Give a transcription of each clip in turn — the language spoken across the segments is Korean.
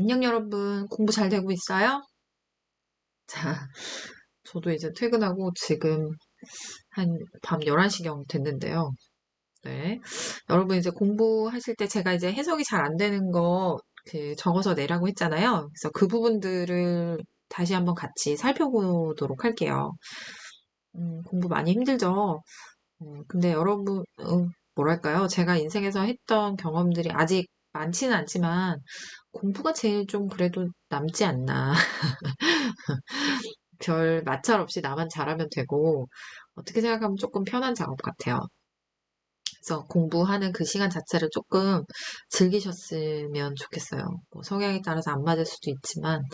안녕 여러분. 공부 잘 되고 있어요? 자, 저도 이제 퇴근하고 지금 한 밤 11시경 됐는데요. 네. 여러분 이제 공부하실 때 제가 이제 해석이 잘 안 되는 거 그 적어서 내라고 했잖아요. 그래서 그 부분들을 다시 한번 같이 살펴보도록 할게요. 음, 공부 많이 힘들죠? 어, 근데 여러분, 어, 뭐랄까요? 제가 인생에서 했던 경험들이 아직 많지는 않지만 공부가 제일 좀 그래도 남지 않나. 별 마찰 없이 나만 잘하면 되고, 어떻게 생각하면 조금 편한 작업 같아요. 그래서 공부하는 그 시간 자체를 조금 즐기셨으면 좋겠어요. 뭐 성향에 따라서 안 맞을 수도 있지만, 네,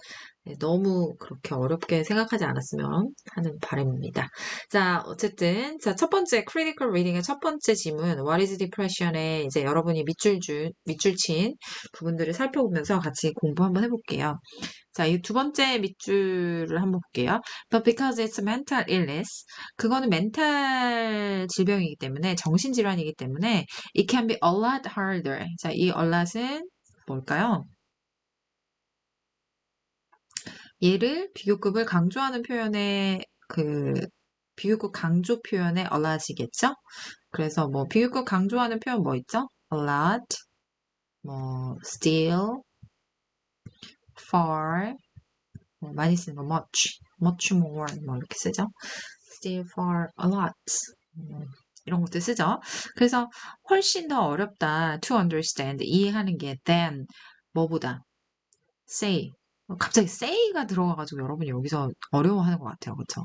너무 그렇게 어렵게 생각하지 않았으면 하는 바람입니다. 자, 어쨌든, 자, 첫 번째, critical reading의 첫 번째 지문, what is depression에 이제 여러분이 밑줄 준, 밑줄 친 부분들을 살펴보면서 같이 공부 한번 해볼게요. 자, 이 두 번째 밑줄을 한번 볼게요. But because it's mental illness, 그거는 멘탈 질병이기 때문에, 정신 질환이기 때문에, it can be a lot harder. 자, 이 a lot은 뭘까요? 얘를 비교급을 강조하는 표현의 그 비교급 강조 표현의 a lot이겠죠? 그래서 뭐 비교급 강조하는 표현 뭐 있죠? a lot, 뭐 still, far, 뭐 많이 쓰는 거 much, much more 뭐 이렇게 쓰죠? still far, a lot 뭐 이런 것들 쓰죠. 그래서 훨씬 더 어렵다 to understand 이해하는 게 than 뭐보다 say 갑자기 say가 들어가가지고 여러분이 여기서 어려워하는 것 같아요. 그쵸?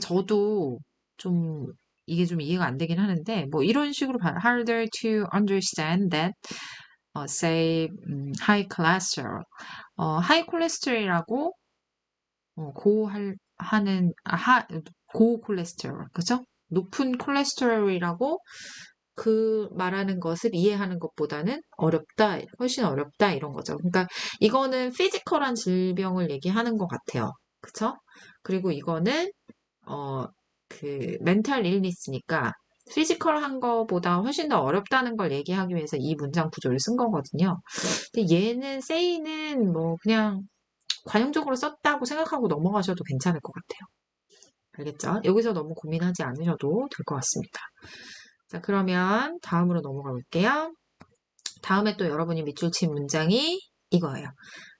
저도 좀 이게 좀 이해가 안 되긴 하는데 뭐 이런 식으로 harder to understand that 어, say 음, high cholesterol 어, high cholesterol이라고 어, 고할 하는 아, 하, 고 콜레스테롤 그죠? 높은 콜레스테롤이라고 그 말하는 것을 이해하는 것보다는 어렵다, 훨씬 어렵다 이런 거죠. 그러니까 이거는 피지컬한 질병을 얘기하는 것 같아요. 그쵸? 그리고 이거는 어, 그 멘탈 일리스니까 피지컬한 거보다 훨씬 더 어렵다는 걸 얘기하기 위해서 이 문장 구조를 쓴 거거든요. 근데 얘는 세이는 뭐 그냥 관용적으로 썼다고 생각하고 넘어가셔도 괜찮을 것 같아요. 알겠죠? 여기서 너무 고민하지 않으셔도 될 것 같습니다. 자, 그러면 다음으로 넘어가 볼게요. 다음에 또 여러분이 밑줄 친 문장이 이거예요.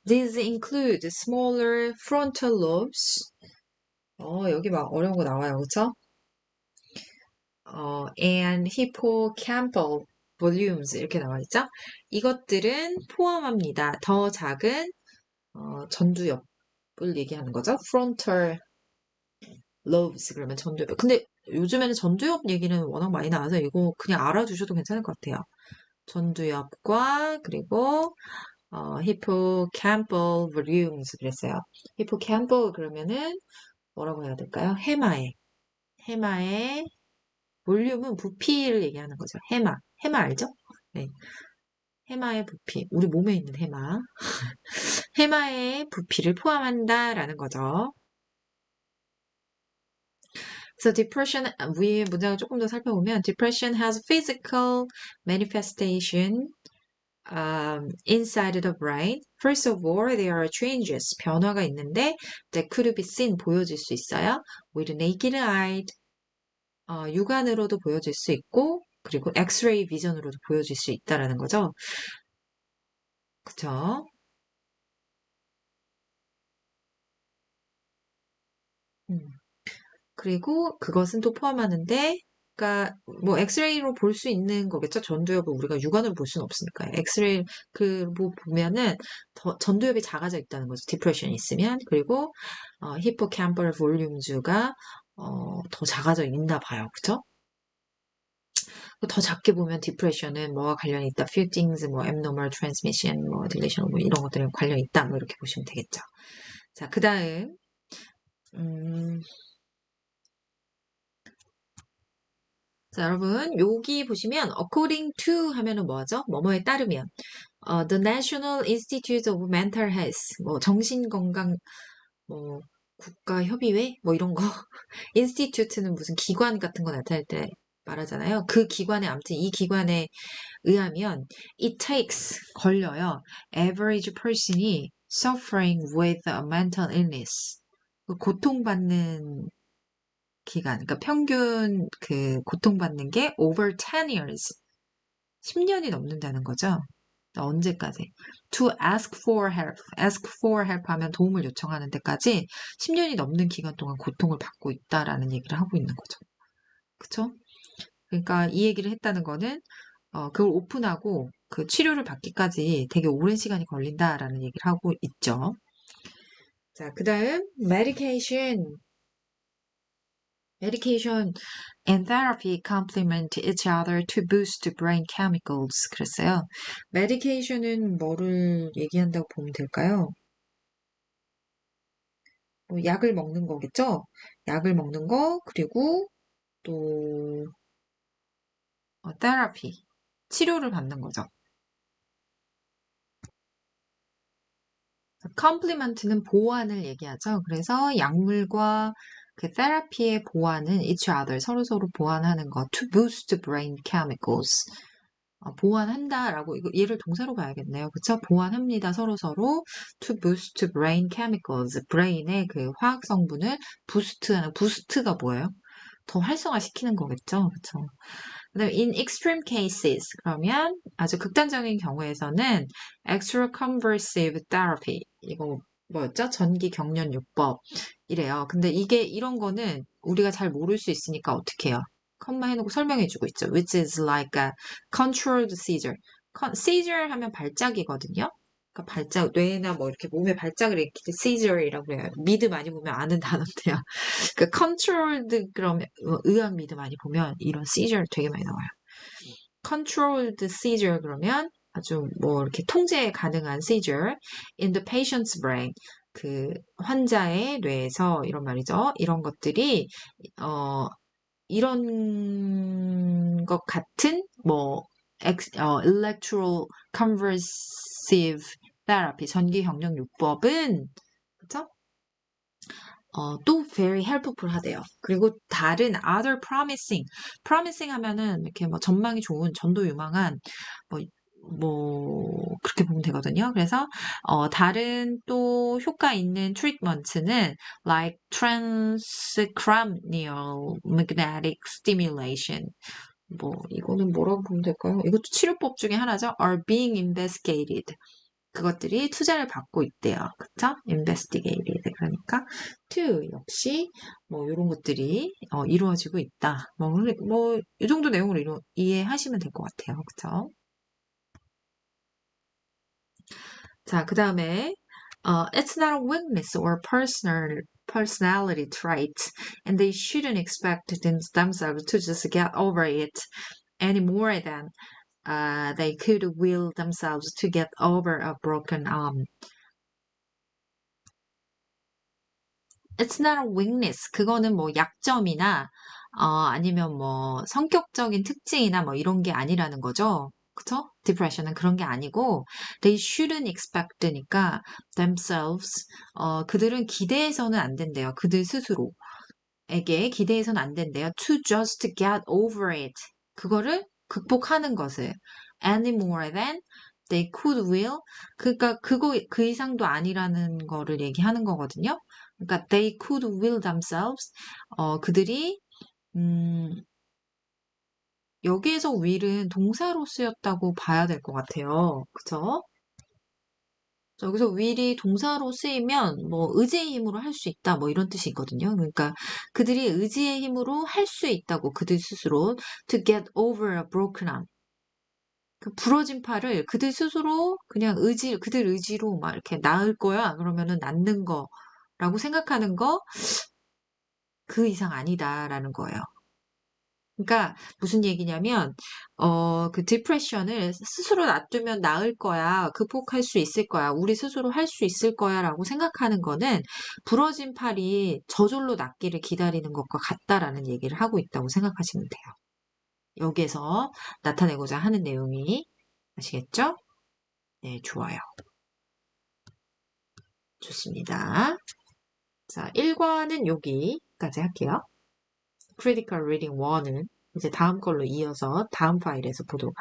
These include smaller frontal lobes. 어, 여기 막 어려운 거 나와요. 그쵸? 어, and hippocampal volumes 이렇게 나와 있죠? 이것들은 포함합니다. 더 작은 어, 전두엽을 얘기하는 거죠. frontal lobes 그러면 전두엽. 근데 요즘에는 전두엽 얘기는 워낙 많이 나와서 이거 그냥 알아두셔도 괜찮을 것 같아요. 전두엽과 그리고 어, hippocampal volumes 그랬어요. hippocampal 그러면은 뭐라고 해야 될까요? 해마의 해마의 볼륨은 부피를 얘기하는 거죠. 해마 해마 알죠? 네. 해마의 부피 우리 몸에 있는 해마 해마의 부피를 포함한다라는 거죠. So depression, 위에 문장을 조금 더 살펴보면 depression has physical manifestation um, inside the brain. First of all, there are changes, 변화가 있는데 that could be seen, 보여질 수 있어요. with naked eye, 어, 육안으로도 보여질 수 있고 그리고 엑스레이 비전으로도 보여질 수 있다라는 거죠. 그쵸? 음. 그리고 그것은 또 포함하는데 그러니까 뭐 엑스레이로 볼 수 있는 거겠죠. 전두엽을 우리가 육안으로 볼 수는 없으니까. 엑스레이 그 뭐 보면은 더 전두엽이 작아져 있다는 거죠. 디프레션이 있으면 그리고 어, 히포캠퍼럴 볼륨주가 어, 더 작아져 있나 봐요. 그쵸? 더 작게 보면 디프레션은 뭐와 관련이 있다. few things, 뭐 abnormal transmission, 뭐 deletion, 뭐 이런 것들이 관련이 있다. 뭐 이렇게 보시면 되겠죠. 자, 그 다음 음, 자, 여러분, 여기 보시면 according to 하면은 뭐죠? 뭐뭐에 따르면 어, the National Institute of Mental Health 뭐 정신건강 뭐 국가협의회 뭐 이런 거 institute는 무슨 기관 같은 거 나타낼 때 말하잖아요. 그 기관에 아무튼 이 기관에 의하면 it takes 걸려요. average person이 suffering with a mental illness 그 고통받는 기간 그러니까 평균 그 고통받는 게 over 10 years 10년이 넘는다는 거죠. 언제까지? To ask for help. ask for help 하면 도움을 요청하는 데까지 10년이 넘는 기간 동안 고통을 받고 있다라는 얘기를 하고 있는 거죠. 그쵸? 그러니까 이 얘기를 했다는 거는 어, 그걸 오픈하고 그 치료를 받기까지 되게 오랜 시간이 걸린다라는 얘기를 하고 있죠. 자, 그 다음 medication. Medication and therapy complement each other to boost brain chemicals. 그랬어요. medication은 뭐를 얘기한다고 보면 될까요? 뭐 약을 먹는 거겠죠? 약을 먹는 거, 그리고 또 어, therapy, 치료를 받는 거죠. complement는 보완을 얘기하죠. 그래서 약물과 그 테라피의 보완은 each other 서로 서로 보완하는 것 to boost brain chemicals 어, 보완한다라고 이거 얘를 동사로 봐야겠네요. 그쵸? 보완합니다. 서로 서로 to boost brain chemicals 브레인의 그 화학 성분을 부스트하는 부스트가 뭐예요? 더 활성화시키는 거겠죠. 그쵸? 그다음에 in extreme cases 그러면 아주 극단적인 경우에서는 extraconversive therapy 이거 뭐였죠? 전기 경련 요법 이래요. 근데 이게 이런 거는 우리가 잘 모를 수 있으니까 어떻게 해요? 컴마 해놓고 설명해주고 있죠. which is like a controlled seizure. seizure 하면 발작이거든요. 그러니까 발작, 뇌나 뭐 이렇게 몸에 발작을 일으킬 때 seizure이라고 해요. 미드 많이 보면 아는 단어인데요. 그 controlled 그러면 의학 미드 많이 보면 이런 seizure 되게 많이 나와요. controlled seizure 그러면 아주 뭐 이렇게 통제 가능한 seizure in the patient's brain 그 환자의 뇌에서 이런 말이죠. 이런 것들이 어 이런 것 같은 뭐 엑, 어, electro conversive therapy 전기 경련 요법은 그쵸? 어, 또 very helpful 하대요. 그리고 다른 other promising, promising 하면은 이렇게 뭐 전망이 좋은, 전도 유망한 뭐, 뭐 그렇게 보면 되거든요. 그래서 어, 다른 또 효과 있는 트리트먼트는 like transcranial magnetic stimulation 뭐 이거는 뭐라고 보면 될까요? 이것도 치료법 중에 하나죠. are being investigated. 그것들이 투자를 받고 있대요. 그쵸? investigated. 그러니까 to 역시 뭐 이런 것들이 어, 이루어지고 있다. 뭐, 뭐, 이 정도 이루, 이해하시면 될 것 같아요. 그쵸? 자, 그 다음에 uh, it's not a weakness or personal personality trait, and they shouldn't expect themselves to just get over it any more than uh, they could will themselves to get over a broken arm. It's not a weakness. 그거는 뭐 약점이나 어, 아니면 뭐 성격적인 특징이나 뭐 이런 게 아니라는 거죠. 그쵸? depression은 그런 게 아니고 they shouldn't expect니까 themselves 어, 그들은 기대해서는 안 된대요. 그들 스스로에게 기대해서는 안 된대요. to just get over it. 그거를 극복하는 것을 any more than they could will 그러니까 그거 그 이상도 아니라는 거를 얘기하는 거거든요. 그러니까 they could will themselves 어, 그들이 음, 여기에서 will은 동사로 쓰였다고 봐야 될 것 같아요. 그쵸? 여기서 will이 동사로 쓰이면 뭐 의지의 힘으로 할 수 있다 뭐 이런 뜻이 있거든요. 그러니까 그들이 의지의 힘으로 할 수 있다고 그들 스스로 to get over a broken arm 그 부러진 팔을 그들 스스로 그냥 의지 그들 의지로 막 이렇게 나을 거야 그러면은 낫는 거라고 생각하는 거 그 이상 아니다라는 거예요. 그러니까 무슨 얘기냐면 어, 그 디프레션을 스스로 놔두면 나을 거야. 극복할 수 있을 거야. 우리 스스로 할 수 있을 거야라고 생각하는 거는 부러진 팔이 저절로 낫기를 기다리는 것과 같다라는 얘기를 하고 있다고 생각하시면 돼요. 여기에서 나타내고자 하는 내용이 아시겠죠? 네, 좋아요. 좋습니다. 자, 1과는 여기까지 할게요. Critical Reading 1은 이제 다음 걸로 이어서 다음 파일에서 보도록 하겠습니다.